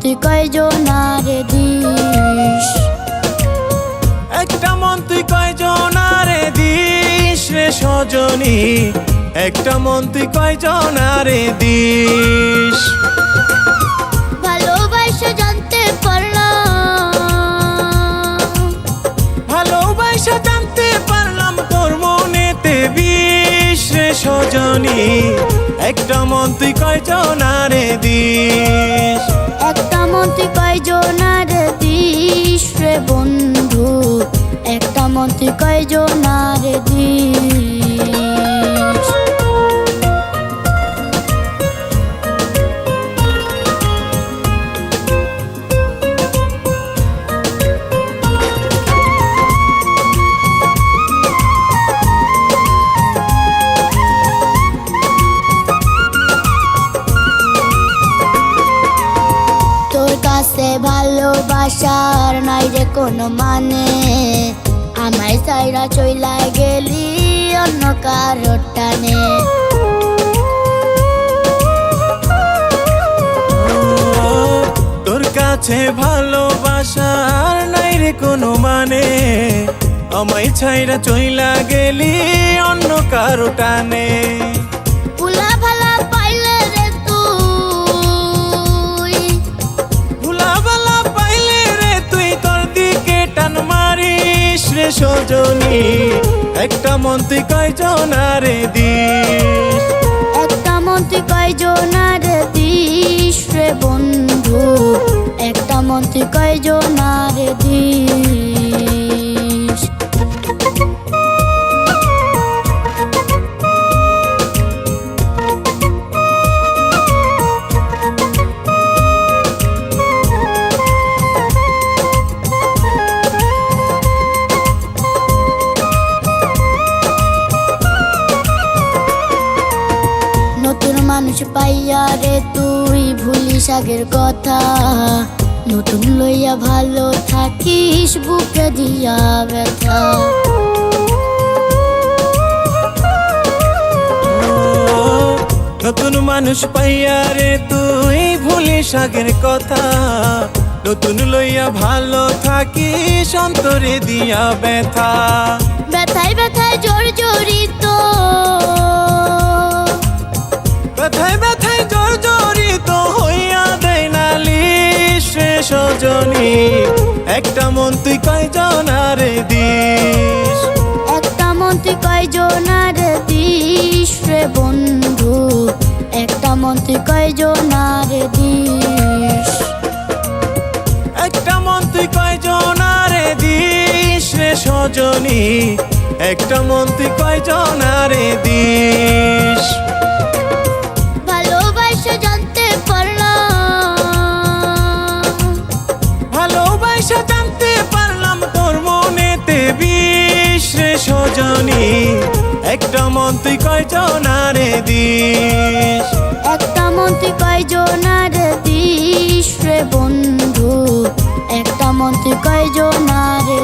তুই কয়জনারে দিস একটা মন তুই কয়জনারে দিস রে সজনী? একটা মন তুই কয়জনারে দিস ভালোবাসা জানতে পারলাম। ভালোবাসা জানতে পারলাম তোর মনেতে বিষ রে সজনী। একটা মন তুই কয়জনারে দিস। একটা মন তুই কয়জনারে দিস রে বন্ধু। একটা মন তুই কয়জনারে ভালোবাসার নাই রে কোনো মানে। আমায় সাইরা চইলা গেলি অন্য কারোর টানে। তোর কাছে ভালোবাসার নাই রে কোনো মানে। আমায় ছাইরা চইলা গেলি অন্য কারও টানে। ফুলা সজনী একটা মন্ত্রী কয়জনারে দিস একটা মন্ত্রী কয়জনারে দিস রে বন্ধু মানুষ পাইয়া রে তুই ভুলিস আগের কথা। নতুন লইয়া ভালো থাকিস বুকে দিয়া ব্যথা। নতুন মানুষ পাইয়া রে তুই ভুলিস আগের কথা। নতুন লইয়া ভালো থাকিস অন্তরে দিয়া ব্যথা। ব্যথায় ব্যথায় জোর জড়িত রে সজনী একটা মন তুই কয়জনারে দিস? একটা মন তুই কয়জনারে দিস রে বন্ধু? একটা মন তুই কয়জনারে দিস? একটা মন তুই কয়জনারে দিস রে সজনী? একটা মন তুই কয়জনারে দিস? ভালোবাসা জানতে পারলাম তোর মনেতে বিষ রে একটা মন তুই কয়জনারে দিস। একটা মন তুই কয়জনারে দিস রে বন্ধু। একটা মন তুই কয়জনারে